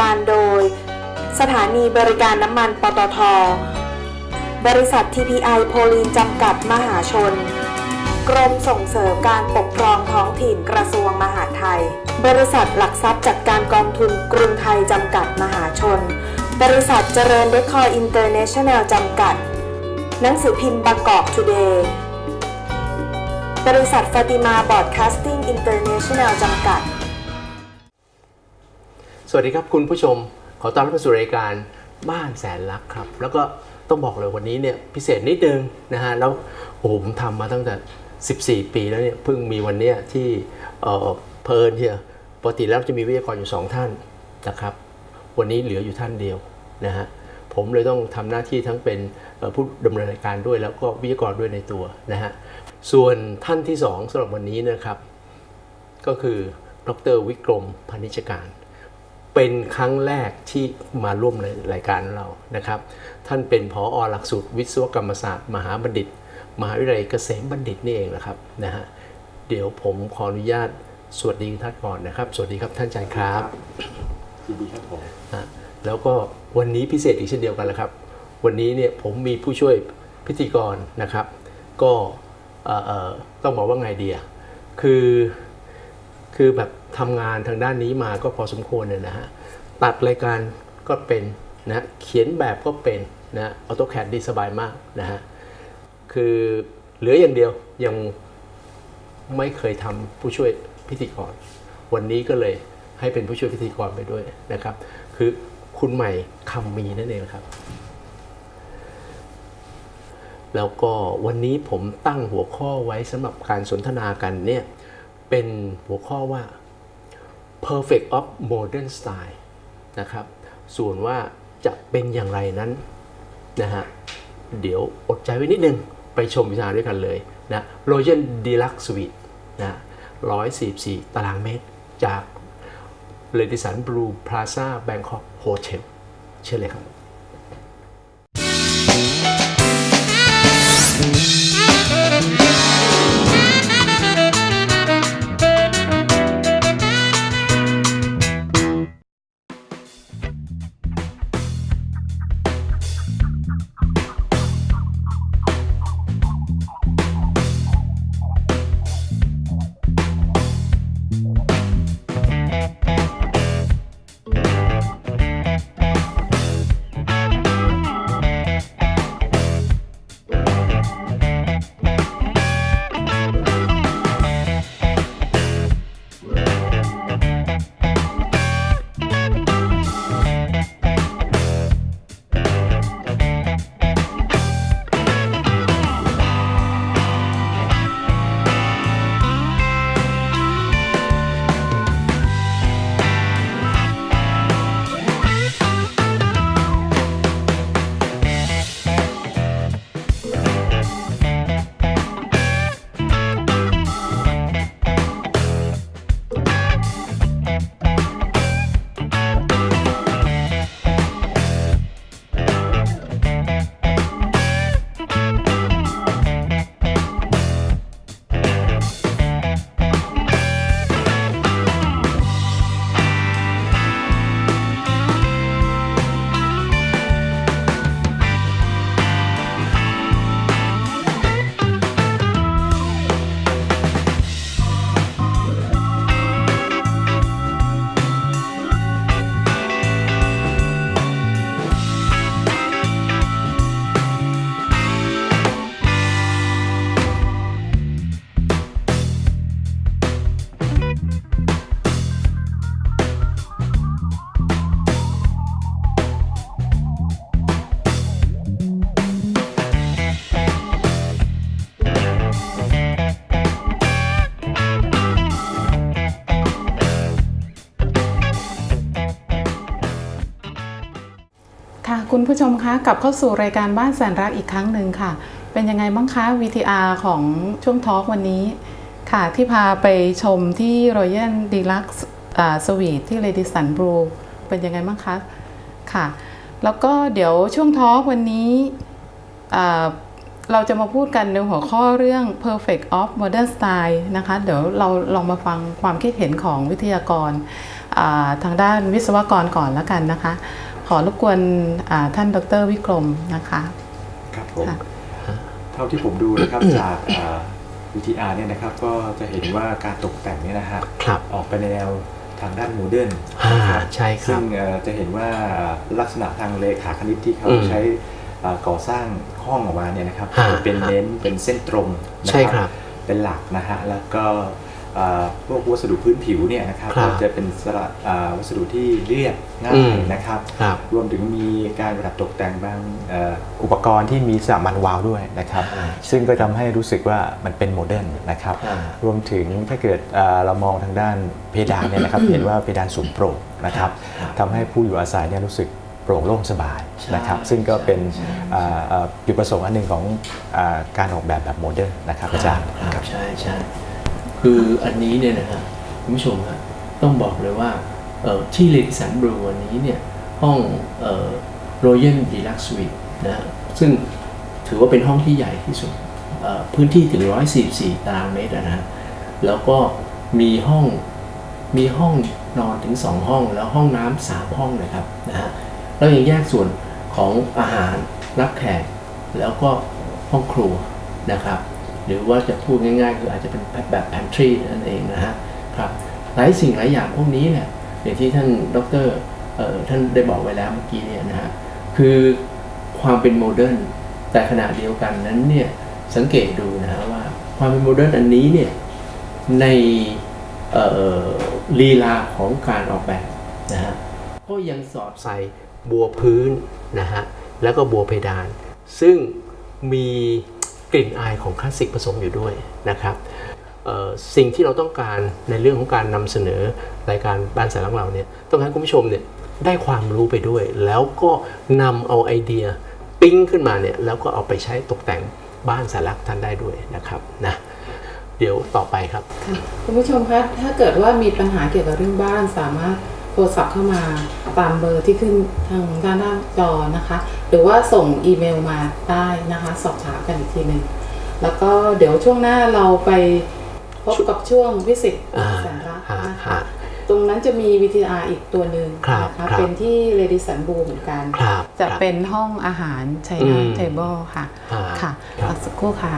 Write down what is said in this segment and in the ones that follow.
การโดย สถานีบริการน้ำมันปตท บริษัท TPI โพลีนจำกัดมหาชน กรมส่งเสริมการปกครองท้องถิ่นกระทรวงมหาดไทย บริษัทหลักทรัพย์จัดการกองทุนกรุงไทยจำกัดมหาชน บริษัทเจริญเดคอร์อินเตอร์เนชั่นแนลจำกัด หนังสือพิมพ์บางกอกทูเดย์บริษัทฟาติมาบอร์ดคาสติ้งอินเตอร์เนชั่นแนลจำกัด สวัสดีครับคุณผู้ชม ขอต้อนรับสู่รายการบ้านแสนรักครับ แล้วก็ต้องบอกเลยวันนี้เนี่ยพิเศษนิดนึงนะฮะแล้วโอ้โหผมทำมาตั้งแต่ 14 ปีแล้วเนี่ยเพิ่งมีวันเนี้ยที่เออเพลินเนี่ยปกติแล้วจะมีวิทยากรอยู่ 2 ท่านนะครับ วันนี้เหลืออยู่ท่านเดียวนะฮะผมเลยต้องทำหน้าที่ทั้งเป็นผู้ดำเนินรายการด้วย แล้วก็วิทยากรด้วยในตัวนะฮะส่วนท่านที่สองสำหรับวันนี้นะครับ ก็คือดรวิกรมพนิชการ เป็นครั้งแรกที่มาร่วมในรายการเรานะครับ ท่านเป็นผออหลักสูตรวิศวกรรมศาสตร์ มหาบัณฑิต มหาวิทยาลัยเกษมบัณฑิตนี่เองนะครับนะฮะเดี๋ยวผมขออนุญาตสวัสดีท่านก่อนนะครับ สวัสดีครับท่านอาจารย์ครับยินดีครับผมนะแล้วก็วันนี้พิเศษอีกเช่นเดียวกันแล้วครับ วันนี้เนี่ยผมมีผู้ช่วยพิธีกรนะครับ ก็เอ่อเอ่อต้องบอกว่าไงเดียคือคือแบบ ทำงานทางด้านนี้มาก็พอสมควรเนี่ยนะฮะตัดรายการก็เป็นนะเขียนแบบก็เป็นนะออโต้แคดดีสบายมากนะฮะคือเหลืออย่างเดียวยังไม่เคยทำผู้ช่วยพิธีกร วันนี้ก็เลยให้เป็นผู้ช่วยพิธีกรไปด้วยนะครับ คือคุณใหม่คำมีนั่นเองครับ แล้วก็วันนี้ผมตั้งหัวข้อไว้สำหรับการสนทนากันเนี่ยเป็นหัวข้อว่า perfect of modern style นะครับ ส่วนว่าจะเป็นอย่างไรนั้นนะฮะ เดี๋ยวอดใจไว้นิดนึง ไปชมวิชาด้วยกันเลยนะ Royal Deluxe Suite นะ144 ตารางเมตรจากเลดิสันบลูพลาซ่าแบงคอกโฮเทลเชิญเลยครับ ค่ะคุณผู้ชมคะกลับเข้าสู่รายการบ้านแสนรักอีกครั้งหนึ่งค่ะ เป็นยังไงบ้างคะ VTR ของช่วงทอล์กวันนี้ค่ะที่พาไปชมที่ Royal Deluxe อ่าสวีทที่ Lady Sun Blue เป็นยังไงบ้างคะค่ะ แล้วก็เดี๋ยวช่วงทอล์กวันนี้เราจะมาพูดกันในหัวข้อเรื่อง perfect of modern style นะคะ เดี๋ยวเราลองมาฟังความคิดเห็นของวิทยากรทางด้านวิศวกรก่อนแล้วกันนะคะ ขอรบกวนอ่าท่านดรวิกรมนะคะครับผมค่ะเท่าที่ผมดูนะครับจากอ่า VTR เนี่ยนะครับก็จะเห็นว่าการตกแต่งเนี่ยนะฮะครับออกไปในแนวทางด้านโมเดิร์นอ่านะครับใช่คซึ่รังบเอ่อจะเห็นว่าลักษณะทางเลขาคณิตที่เขาอืมใช้อ่าก่อสร้างห้องออกมาเนี่ยนะครับอ่าเป็นเน้นเป็นเส้นตรงนะใช่ครับเป็นหลักนะฮะแล้วก็อ่า พวกวัสดุพื้นผิวเนี่ยนะครับครับก็จะเป็นสระอ่าวัสดุที่เรียบง่าอืยมนะครับครับ รวมถึงมีการประดับตกแต่งบางเอ่ออุปกรณ์ที่มีสามันวาล์วด้วยนะครับอ่าซึ่งก็ทำให้รู้สึกว่ามันเป็นโมเดิร์นนะครับอ่ารวมถึงถ้าเกิดเอ่อเรามองทางด้านเพดานเนี่ยนะครับเห็นว่าเพดานสูงโปร่งนะครับครับทำให้ผู้อยู่อาศัยเนี่ยรู้สึกโปร่งโล่งสบายใช่นะครับ ซึ่งก็เป็นใช่อ่าเอ่อจุดประสงค์อันหนึ่งของอาการออกแบบแบบโมเดิร์นนะครับอาจารย์ครับใช่ใช่ คืออันนี้เนี่ยนะฮะคุณผู้ชมฮะต้องบอกเลยว่าที่เลดิสันบรูวันนี้เนี่ยห้องโรเยนดีลักซ์สวีทนะซึ่งถือว่าเป็นห้องที่ใหญ่ที่สุดพื้นที่ถึง 144 ตารางเมตรนะฮะแล้วก็มีห้องมีห้องนอนถึง 2 ห้อง แล้วห้องน้ำสามห้องนะครับนะฮะแล้วยังแยกส่วนของอาหารรับแขกแล้วก็ห้องครัวนะครับ หรือว่าจะพูดง่ายๆ คืออาจจะเป็นแบบ pantry นั่นเองนะฮะครับหลายสิ่งหลายอย่างพวกนี้เนี่ยอย่างที่ท่านดรเอ่อท่านได้บอกไว้แล้วเมื่อกี้เนี่ยนะฮะคือความเป็นโมเดิร์นแต่ขณะเดียวกันนั้นเนี่ยสังเกตดูนะฮะว่าความเป็นโมเดิร์นอันนี้เนี่ยในเอ่อลีลาของการออกแบบนะฮะก็ยังสอดใส่บัวพื้นนะฮะแล้วก็บัวเพดาน ซึ่งมี กลิ่นอายของคลาสสิกผสมอยู่ด้วยนะครับสิ่งที่เราต้องการในเรื่องของการนำเสนอรายการบ้านแสนรักเราเนี่ยต้องให้คุณผู้ชมเนี่ยได้ความรู้ไปด้วย แล้วก็นำเอาไอเดียปิ้งขึ้นมาเนี่ยแล้วก็เอาไปใช้ตกแต่งบ้านแสนรักท่านได้ด้วยนะครับนะเดี๋ยวต่อไปครับ คุณผู้ชมคะถ้าเกิดว่ามีปัญหาเกี่ยวกับเรื่องบ้านสามารถ รศัพท์เข้ามาตามเบอร์ที่ขึ้นทางด้านหน้าจอนะคะ หรือว่าส่งอีเมลมาได้นะคะ สอบถามกันอีกทีหนึ่งแล้วก็เดี๋ยวช่วงหน้าเราไปพบกับช่วงวิสิตอ่าแสนรักฮะนะคะฮะตรงนั้นจะมี VTR อีกตัวหนึ่งครับนะคะครับเป็นที่เลดิสันบูเหมือนกันครับจะครับเป็นห้องอาหารไชอืน่ามเทเบิลค่ะอ่าค่ะครับพักสักครู่ค่ะ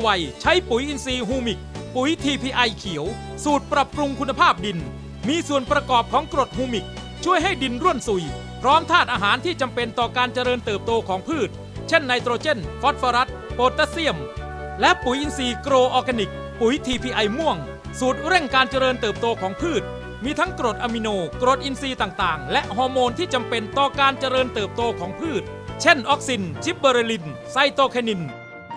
ไว ใช้ปุ๋ยอินทรีย์ฮูมิก ปุ๋ย TPI เขียว สูตรปรับปรุงคุณภาพดิน มีส่วนประกอบของกรดฮูมิก ช่วยให้ดินร่วนซุย พร้อมธาตุอาหารที่จำเป็นต่อการเจริญเติบโตของพืช เช่นไนโตรเจน ฟอสฟอรัส โพแทสเซียม และปุ๋ยอินทรีย์โกรออร์แกนิก ปุ๋ย TPI ม่วง สูตรเร่งการเจริญเติบโตของพืช มีทั้งกรดอะมิโน กรดอินทรีย์ต่างๆ และฮอร์โมนที่จำเป็นต่อการเจริญเติบโตของพืช เช่นออกซิน จิบเบอเรลิน ไซโตแคนิน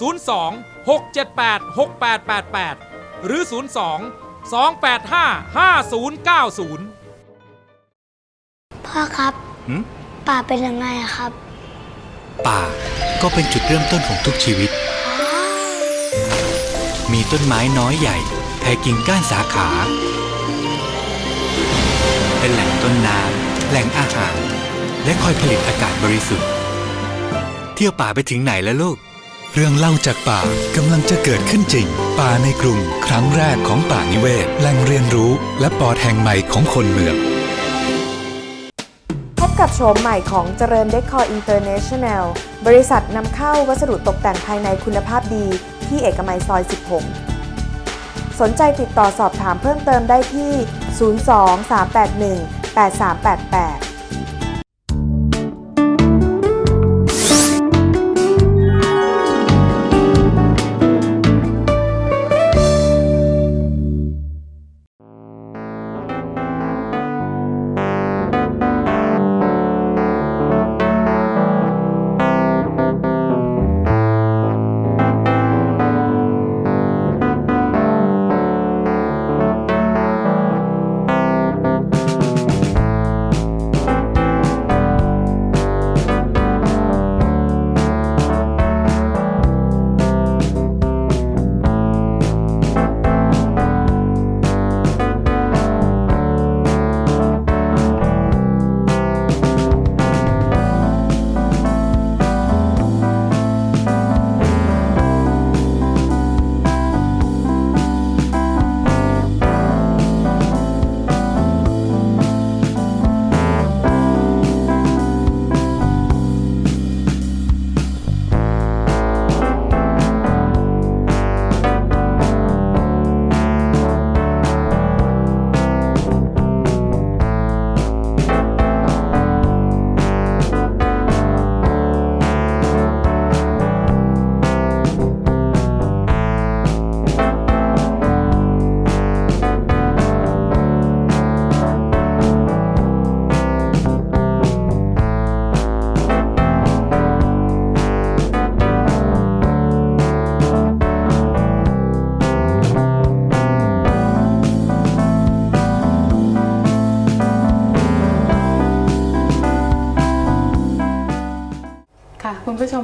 02 678 6888 หรือ 02 285 5090 พ่อครับหืมป่าเป็นยังไงอะครับ ป่าก็เป็นจุดเริ่มต้นของทุกชีวิต มีต้นไม้น้อยใหญ่แผ่กิ่งก้านสาขา เป็นแหล่งต้นน้ำแหล่งอาหาร และคอยผลิตอากาศบริสุทธิ์ เที่ยวป่าไปถึงไหนแล้วลูก เรื่องเล่าจากป่ากำลังจะเกิดขึ้นจริง ป่าในกรุง ครั้งแรกของป่านิเวศ แหล่งเรียนรู้ และปอดแห่งใหม่ของคนเมือง พบกับโฉมใหม่ของเจริญเดคอร์อินเตอร์เนชั่นแนลบริษัทนำเข้าวัสดุตกแต่งภายในคุณภาพดีที่เอกมัยซอย 16 สนใจติดต่อสอบถามเพิ่มเติมได้ที่ 02-381-8388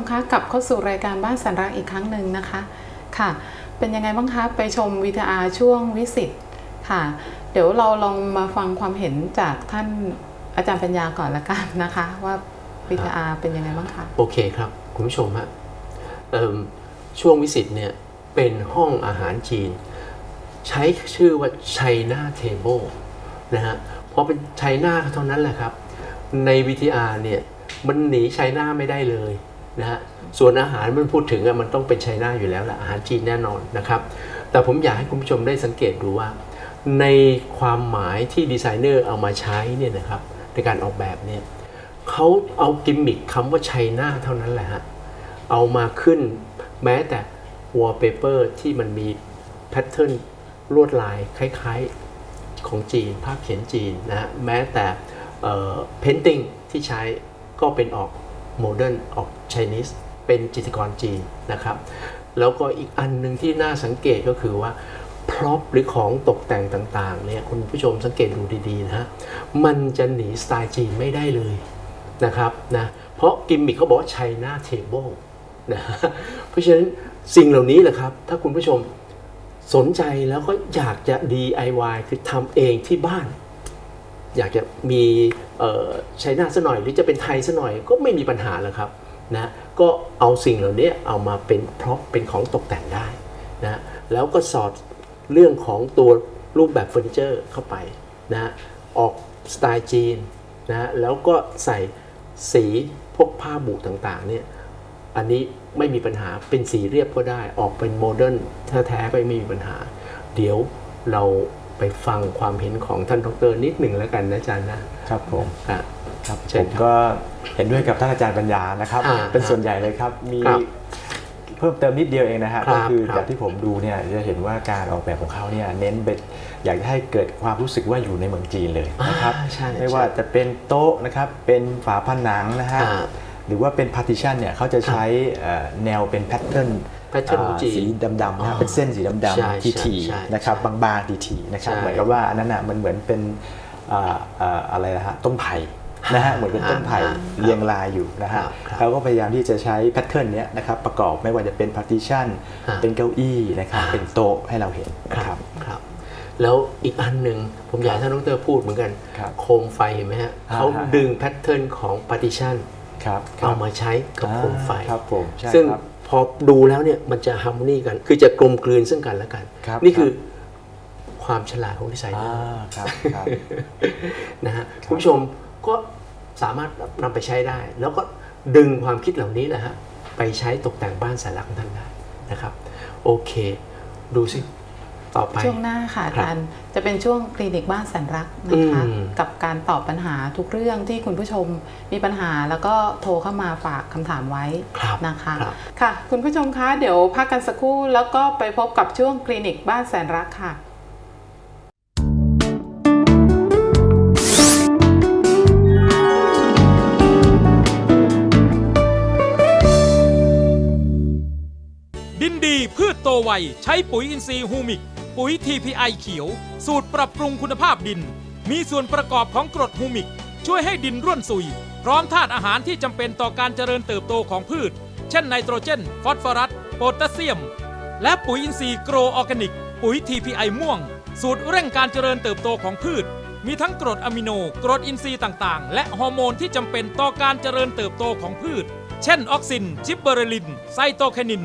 มคะกลับเข้าสู่รายการบ้านสันรักอีกครั้งหนึ่งนะคะค่ะ เป็นยังไงบ้างคะไปชมวีทีอาร์ช่วงวิสิตค่ะ เดี๋ยวเราลองมาฟังความเห็นจากท่านอาจารย์ปัญญาก่อนละกันนะคะ ว่าวีทีอาร์เป็นยังไงบ้างคะโอเคครับคุณผู้ชมฮะเอิ่มช่วงวิสิตเนี่ยเป็นห้องอาหารจีน ใช้ชื่อว่า China Table นะฮะเพราะเป็นไชน่าเท่านั้นแหละครับ ใน VTR เนี่ยมันหนีไชน่าไม่ได้เลย นะฮะส่วนอาหารมันพูดถึงอะมันต้องเป็นไชน่าอยู่แล้วแหละอาหารจีนแน่นอนนะครับ แต่ผมอยากให้คุณผู้ชมได้สังเกตดูว่า ในความหมายที่ดีไซเนอร์เอามาใช้เนี่ยนะครับในการออกแบบเนี่ยเขาเอากิมมิคคำว่าไชน่าเท่านั้นแหละฮะเอามาขึ้นแม้แต่ wallpaper ที่มันมีแพทเทิร์นลวดลายคล้ายๆของจีน ภาพเขียนจีนนะฮะแม้แต่เอ่อ painting ที่ใช้ก็เป็นออก โมเดิร์นออก Chinese เป็นจิตรกรจีนนะครับ แล้วก็อีกอันหนึ่งที่น่าสังเกตก็คือว่าพร็อพหรือของตกแต่งต่างๆเนี่ยคุณผู้ชมสังเกตดูดีๆนะฮะมันจะหนีสไตล์จีนไม่ได้เลยนะครับนะเพราะกิมมิคเขาบอกว่า China Table นะเพราะฉะนั้นสิ่งเหล่านี้แหละครับ ถ้าคุณผู้ชมสนใจแล้วก็อยากจะ DIY คือทำเองที่บ้าน อยากจะมีใช้หน้าซะหน่อย หรือจะเป็นไทยซะหน่อยก็ไม่มีปัญหาแล้วครับนะก็เอาสิ่งเหล่านี้เอามาเป็นพร็อพเป็นของตกแต่งได้นะแล้วก็สอดเรื่องของตัวรูปแบบเฟอร์นิเจอร์เข้าไปนะออกสไตล์จีนนะแล้วก็ใส่สีพวกผ้าบุต่างๆเนี่ยอันนี้ไม่มีปัญหาเป็นสีเรียบก็ได้ ออกเป็นโมเดิร์นแท้ๆก็ไม่มีปัญหา เดี๋ยวเรา ไปฟังความเห็นของท่านดรนิดหนึ่งแล้วกันนะอาจารย์นะครับผมอะครับเชิผญมครับก็เห็นด้วยกับท่านอาจารย์ปัญญานะครับอ่าเป็นส่วนใหญ่เลยครับมีครับเพิ่มเติมนิดเดียวเองนะฮะครับก็คือครับจากที่ผมดูเนี่ยจะเห็นว่าการออกแบบของเขาเนี่ยเน้นเป็นอยากจะให้เกิดความรู้สึกว่าอยู่ในเมืองจีนเลยนะครับอ่าใช่ไม่ว่าจะเป็นโต๊ะนะครับเป็นฝาผนังนะฮะอ่า หรือว่าเป็น partition เนี่ยเขาจะใช้เอ่อแนวเป็นแพทเทิร์น pattern ของจีนสีดำๆนะอ๋ฮะอเป็นเส้นสีดใช่ำๆทีใช่ใช่ๆนะครับใช่บางๆทีๆนะครับใช่เหมือนกับว่าอันนั้นอะมันเหมือนเป็นอ่าอ่าอะไรนะฮะต้นไผ่นะฮะเหมือนเป็นต้นไผ่อ่าเรียงรายอยู่นะฮะครับครับเขาก็พยายามที่จะใช้แพทเทิร์นเนี้ยนะครับประกอบไม่ว่าจะเป็น partition อ่าเป็นเก้าอี้นะครับอ่าเป็นโต๊ะให้เราเห็นนะคครัรับบครับ แล้วอีกอันหนึ่งผมอยากให้ท่านดรพูดเหมือนกันครับโคมไฟเห็นไหมฮะอ่าเขาฮะดึงแพทเทิร์นของ partition ครับครั เอาบมาใช้กับโคมไฟอ่าครับผมใช่ซึ่งครับพอดูแล้วเนี่ยมันจะฮาร์โมนีกัน คือจะกลมกลืนซึ่งกันและกันครับนี่คือความฉลาดของดีไซเนออ่าร์ครับครับนะฮะคุณผู้ชมก็สามารถนำไปใช้ได้ แล้วก็ดึงความคิดเหล่านี้แหละฮะไปใช้ตกแต่งบ้านสายหลักของท่านได้นะครับ โอเค ดูสิ ต่อไปช่วงหน้าค่ะอาครับจารย์จะเป็นช่วงคลินิกบ้านแสนรักนะคะอืมกับการตอบปัญหาทุกเรื่องที่คุณผู้ชมมีปัญหาแล้วก็โทรเข้ามาฝากคำถามไว้ครับนะคะครับค่ะ คุณผู้ชมคะเดี๋ยวพักกันสักครู่แล้วก็ไปพบกับช่วงคลินิกบ้านแสนรักค่ะดินดีพืชโตไวใช้ปุ๋ยอินทรีย์ฮูมิก ปุ๋ย TPI เขียว สูตรปรับปรุงคุณภาพดิน มีส่วนประกอบของกรดฮูมิก ช่วยให้ดินร่วนซุย พร้อมธาตุอาหารที่จำเป็นต่อการเจริญเติบโตของพืช เช่นไนโตรเจน ฟอสฟอรัส โพแทสเซียม และปุ๋ยอินทรีย์โกรออร์แกนิก ปุ๋ย TPI ม่วง สูตรเร่งการเจริญเติบโตของพืช มีทั้งกรดอะมิโน กรดอินทรีย์ต่างๆ และฮอร์โมนที่จำเป็นต่อการเจริญเติบโตของพืช เช่นออกซิน จิบเบอเรลิน ไซโตแคนิน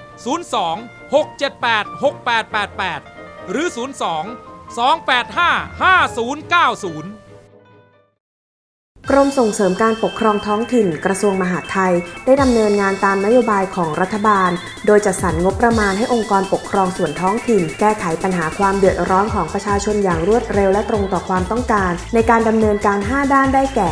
02 678 6888 หรือ 02 285 5090กรมส่งเสริมการปกครองท้องถิ่นกระทรวงมหาดไทย ได้ดำเนินงานตามนโยบายของรัฐบาล โดยจัดสรรงบประมาณให้องค์กรปกครองส่วนท้องถิ่น แก้ไขปัญหาความเดือดร้อนของประชาชนอย่างรวดเร็วและตรงต่อความต้องการ ในการดำเนินการ 5 ด้านได้แก่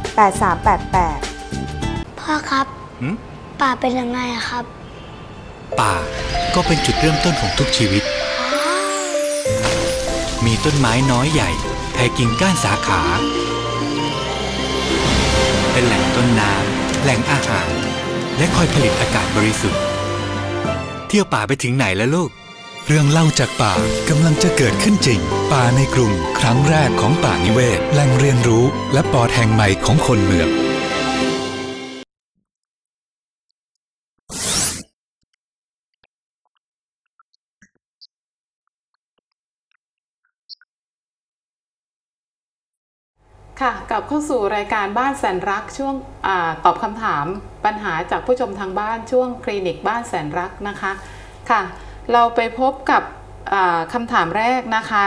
8388 พ่อครับ หืม ป่าเป็นยังไงอะครับ ป่าก็เป็นจุดเริ่มต้นของทุกชีวิต มีต้นไม้น้อยใหญ่แผ่กิ่งก้านสาขา เป็นแหล่งต้นน้ำแหล่งอาหาร และคอยผลิตอากาศบริสุทธิ์ เที่ยวป่าไปถึงไหนแล้วลูก เรื่องเล่าจากป่ากำลังจะเกิดขึ้นจริง ป่าในกรุงครั้งแรกของป่านิเวศแหล่งเรียนรู้และปอดแห่งใหม่ของคนเมือง ค่ะกลับเข้าสู่รายการบ้านแสนรักช่วงอาตอบคำถามปัญหาจากผู้ชมทางบ้านช่วงคลินิกบ้านแสนรักนะคะค่ะ เราไปพบกับคำถามแรกนะคะ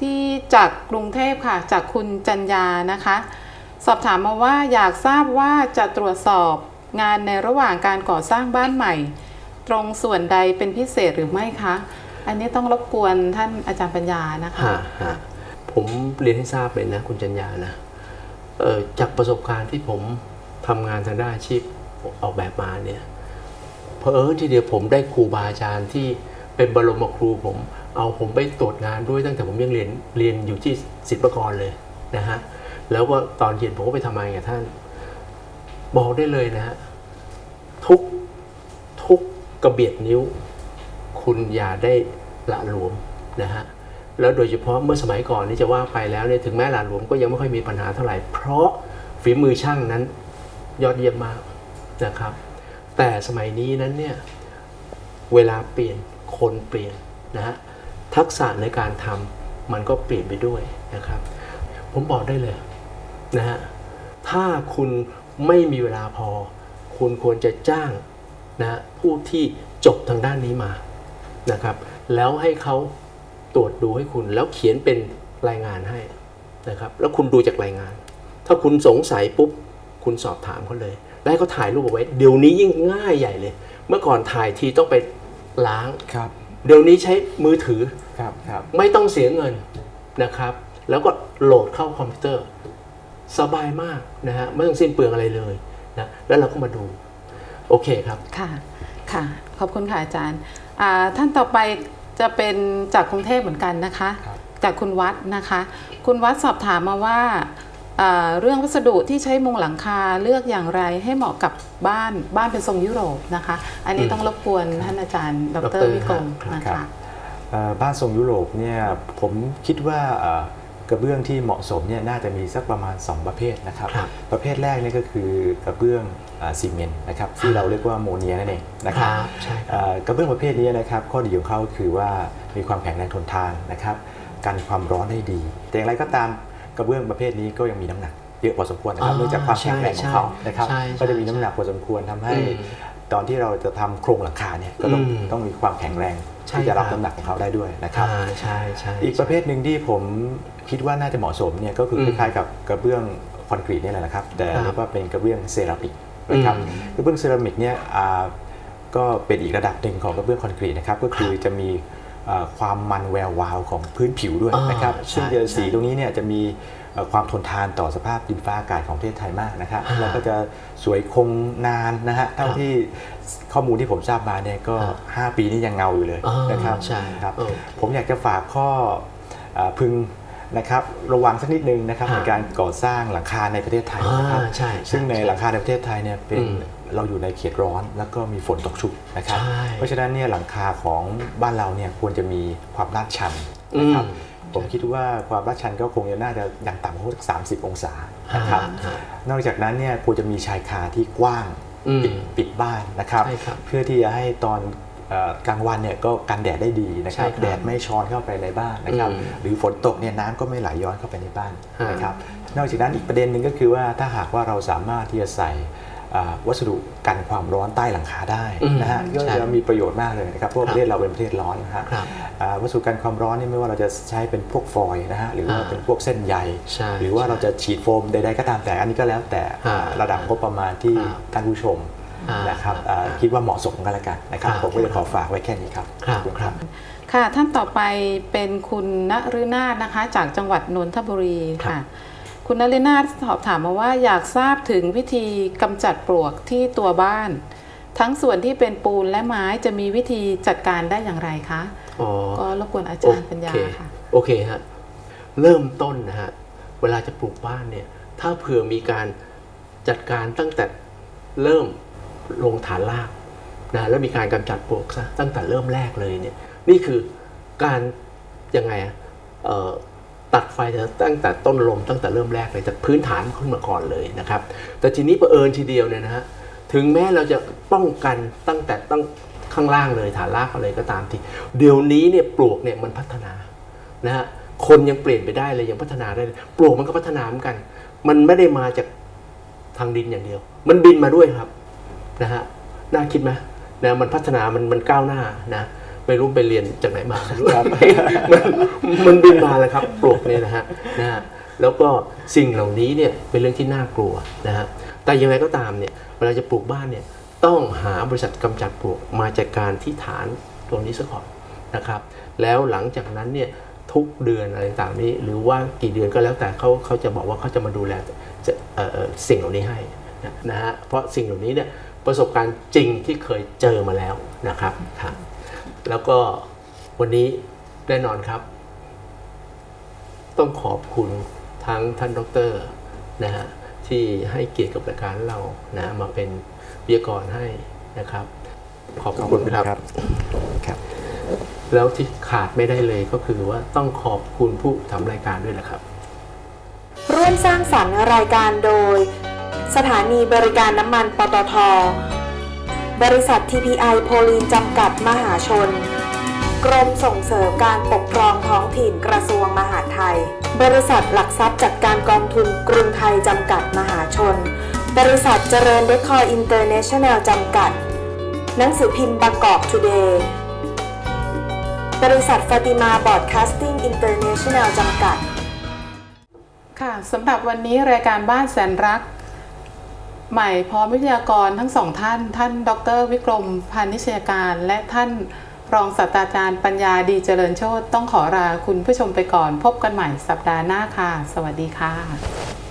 ที่จากกรุงเทพค่ะ จากคุณจัญญานะคะ สอบถามมาว่าอยากทราบว่าจะตรวจสอบงานในระหว่างการก่อสร้างบ้านใหม่ ตรงส่วนใดเป็นพิเศษหรือไม่คะ อันนี้ต้องรบกวนท่านอาจารย์ปัญญานะคะะะผมเรียนให้ทราบเลยนะ คุณจัญญานะจากประสบการณ์ที่ผมทำงานทางด้านอาชีพออกแบบมาเนี่ย เพอเออที่เดียวผมได้ครูบาอาจารย์ที่เป็นบรมครูผมเอาผมไปตรวจงานด้วยตั้งแต่ผมยังเรียนเรียนอยู่ที่ศิลปากรเลยนะฮะแล้วก็ตอนเย็นผมก็ไปทำงานกับท่าน บอกได้เลยนะฮะทุกทุกกระเบียดนิ้ว คุณอย่าได้ละหลวมนะฮะแล้วโดยเฉพาะเมื่อสมัยก่อนนี่จะว่าไปแล้วเนี่ยถึงแม้หลานหลวมก็ยังไม่ค่อยมีปัญหาเท่าไหร่ เพราะฝีมือช่างนั้นยอดเยี่ยมมากนะครับ แต่สมัยนี้นั้นเนี่ยเวลาเปลี่ยนคนเปลี่ยนนะฮะทักษะในการทำมันก็เปลี่ยนไปด้วยนะครับ ผมบอกได้เลยนะฮะถ้าคุณไม่มีเวลาพอ คุณควรจะจ้างนะฮะผู้ที่จบทางด้านนี้มานะครับ แล้วให้เขาตรวจดูให้คุณแล้วเขียนเป็นรายงานให้นะครับ แล้วคุณดูจากรายงาน ถ้าคุณสงสัยปุ๊บ คุณสอบถามเขาเลย แล้วให้เขาถ่ายรูปเอาไว้ เดี๋ยวนี้ยิ่งง่ายใหญ่เลย เมื่อก่อนถ่ายทีต้องไปล้าง ครับ เดี๋ยวนี้ใช้มือถือ ครับครับไม่ต้องเสียเงินนะครับ แล้วก็โหลดเข้าคอมพิวเตอร์ สบายมากนะฮะไม่ต้องสิ้นเปลืองอะไรเลยนะแล้วเราก็มาดู โอเคครับ ค่ะ ค่ะ ขอบคุณค่ะอาจารย์อ่าท่านต่อไปจะเป็นจากกรุงเทพเหมือนกันนะคะ ครับ จากคุณวัดนะคะ คุณวัดสอบถามมาว่าอ่า เรื่องวัสดุที่ใช้มุงหลังคาเลือกอย่างไรให้เหมาะกับบ้านบ้านเป็นทรงยุโรปนะคะ อันนี้อืมต้องรบกวนท่านอาจารย์ดดรรวิกรมครับนะครัคะบเอ่อบ้านทรงยุโรปเนี่ยผมคิดว่าเอ่อกระเบื้องที่เหมาะสมเนี่ยน่าจะมีสักประมาณ 2 ประเภทนะครับครับประเภทแรกนี่ก็คือกระเบื้องอ่าซีเมนต์นะครับที่เราเรียกว่าโมเนียนั่นเองนะครับครับใช่ครับเอ่อกระเบื้องประเภทนี้นะครับข้อดีของเขาคือว่ามีความแข็งแรงทนทานนะครับกันความร้อนได้ดี แต่อย่างไรก็ตาม กระเบื้องประเภทนี้ก็ยังมีน้ำหนักเยอะพอสมควรนะครับอ่าเนื่องจากความแข็งแรงของเขาใช่นะครับใช่ก็จะมีใช่น้ำหนักพอสมควรทำให้อืมตอนที่เราจะทำโครงหลังคาเนี่ยก็ต้องอืมต้องมีความแข็งแรงใช่ที่จะรับครับน้ำหนักของเขาได้ด้วยนะครับอ่าใช่ใช่อีกประเภทหนึ่งที่ผมคิดว่าน่าจะเหมาะสมเนี่ยก็คือมคล้ายๆกับกระเบื้องคอนกรีตเนี่ยแหละนะครับ แต่ครับเรียกว่าเป็นกระเบื้องเซรามิกนะครับอืมกระเบื้องเซรามิกเนี่ยอ่าก็เป็นอีกระดับหนึ่งของกระเบื้องคอนกรีตนะครับก็คือจะมีอ่า ความมันแวววาวของพื้นผิวด้วยอ่านนะครับใช่ซึ่งจะสีใช่ตรงนี้เนี่ยจะมีเอ่อความทนทานต่อสภาพดินฟ้าอากาศของประเทศไทยมากนะครับอ่าแล้วก็จะสวยคงนานนะฮะเท่าครับที่ข้อมูลที่ผมทราบมาเนี่ยก็อ่า5ปีนี้ยังเงาอยู่เลยอ่านนะครับใช่ครับเออผมอยากจะฝากข้ออาพึงนะครับระวังสักนิดนึงนะครับฮะในการก่อสร้างหลังคาในประเทศไทยนะครับอ่าใช่ใช่ซึ่งในใช่หลังคาในประเทศไทยเนี่ยเป็นอืม เราอยู่ในเขตร้อนแล้วก็มีฝนตกชุกนะครับใช่เพราะฉะนั้นเนี่ยหลังคาของบ้านเราเนี่ยควรจะมีความลาดชันนะครับอืมผมคิดว่าความลาดชันก็คงจะน่าจะอย่างต่ำก็สักสามสิบองศานะครับฮะนอกจากนั้นเนี่ยควรจะมีชายคาที่กว้างอืมปิดปิดบ้านนะครับใช่ครับเพื่อที่จะให้ตอนเอ่อกลางวันเนี่ยก็กันแดดได้ดีนะครับใช่ครับแดดไม่ช้อนเข้าไปในบ้านนะครับอืมหรือฝนตกเนี่ยน้ำก็ไม่ไหลย้อนเข้าไปในบ้านฮะนะครับนอกจากนั้นอีกประเด็นหนึ่งก็คือว่าถ้าหากว่าเราสามารถที่จะใส่อ่า วัสดุกันความร้อนใต้หลังคาได้นะฮะอืมก็ใช่จะมีประโยชน์มากเลยนะครับเพราะว่าคปรับระเทศเราเป็นประเทศร้อนนะฮะครับอ่าวัสดุกันความร้อนนี่ไม่ว่าเราจะใช้เป็นพวกฟอยล์นะฮะหรือว่าอ่าเป็นพวกเส้นใยใช่หรือว่าใช่เราจะฉีดโฟมใดๆก็ตามแต่อันนี้ก็แล้วแต่อ่าระดับงบประมาณที่ครับท่านผู้ชมอ่านนะครับอ่าอ่าคิดว่าเหมาะสมกันแล้วกันนะครับครับ ผมก็จะขอฝากไว้แค่นี้ครับครับขอณครับ ค่ะท่านต่อไปเป็นคุณณฤนาถนะคะ จากจังหวัดนนทบุรีค่ะ คุณณฤนาถสอบถามมาว่าอยากทราบถึงวิธีกำจัดปลวกที่ตัวบ้าน ทั้งส่วนที่เป็นปูนและไม้จะมีวิธีจัดการได้อย่างไรคะอ๋อก็รบกวนอาจารย์ปัญญาโอเคค่ะ โอเคฮะเริ่มต้นนะฮะเวลาจะปลูกบ้านเนี่ย ถ้าเผื่อมีการจัดการตั้งแต่เริ่มลงฐานรากนะแล้วมีการกำจัดปลวกซะตั้งแต่เริ่มแรกเลยเนี่ย นี่คือการยังไงอะเอ่อ ตัดไฟตั้งแต่ต้นลมตั้งแต่เริ่มแรกเลยจากพื้นฐานขึ้นมาก่อนเลยนะครับ แต่ทีนี้ประเผอิญทีเดียวเนี่ยนะฮะถึงแม้เราจะป้องกันตั้งแต่ตั้งข้างล่างเลยฐานรากอะไรก็ตามทีเดี๋ยวนี้เนี่ยปลวกเนี่ยมันพัฒนานะฮะคนยังเปลี่ยนไปได้เลยยังพัฒนาได้ปลวกมันก็พัฒนาเหมือนกัน มันไม่ได้มาจากทางดินอย่างเดียว มันบินมาด้วยครับนะฮะน่าคิดไหมนะมันพัฒนามันมันก้าวหน้านะ ไม่รู้ไปเรียนจากไหนมาไม่รู้มันมันบินมาแล้วครับปลวกเนี่ยนะฮะนะฮะแล้วก็สิ่งเหล่านี้เนี่ยเป็นเรื่องที่น่ากลัวนะฮะแต่ยังไงก็ตามเนี่ยเวลาจะปลูกบ้านเนี่ยต้องหาบริษัทกำจัดปลวกมาจัดการที่ฐานตรงนี้ซะก่อนนะครับ แล้วหลังจากนั้นเนี่ยทุกเดือนอะไรต่างๆนี้ หรือว่ากี่เดือนก็แล้วแต่เขาเขาจะบอกว่าเขาจะมาดูแลจะเอ่อเอ่อสิ่งเหล่านี้ให้นะนะฮะเพราะสิ่งเหล่านี้เนี่ยประสบการณ์จริงที่เคยเจอมาแล้วนะครับครับ แล้วก็วันนี้แน่นอนครับ ต้องขอบคุณทั้งท่านดรนะฮะที่ให้เกียรติกับรายการเรานะมาเป็นวิทยากรให้นะครับ ขอบคุณครับครับ แล้วที่ขาดไม่ได้เลยก็คือว่าต้องขอบคุณผู้ทำรายการด้วยนะครับ ร่วมสร้างสรรค์รายการโดย สถานีบริการน้ำมันปตท บริษัท TPI โพลีนจำกัดมหาชน กรมส่งเสริมการปกครองท้องถิ่นกระทรวงมหาดไทย บริษัทหลักทรัพย์จัดการกองทุนกรุงไทยจำกัดมหาชน บริษัทเจริญเดคอร์อินเตอร์เนชั่นแนลจำกัด หนังสือพิมพ์บางกอกทูเดย์ บริษัทฟาติมาบอร์ดคาสติ้งอินเตอร์เนชั่นแนลจำกัด ค่ะสำหรับวันนี้รายการบ้านแสนรัก ใหม่พร้อมวิทยากรทั้งสองท่าน ท่านดร วิกรมพานิชยการ และท่านรองศาสตราจารย์ปัญญาดีเจริญโชตต้องขอลาคุณผู้ชมไปก่อน พบกันใหม่สัปดาห์หน้าค่ะ สวัสดีค่ะ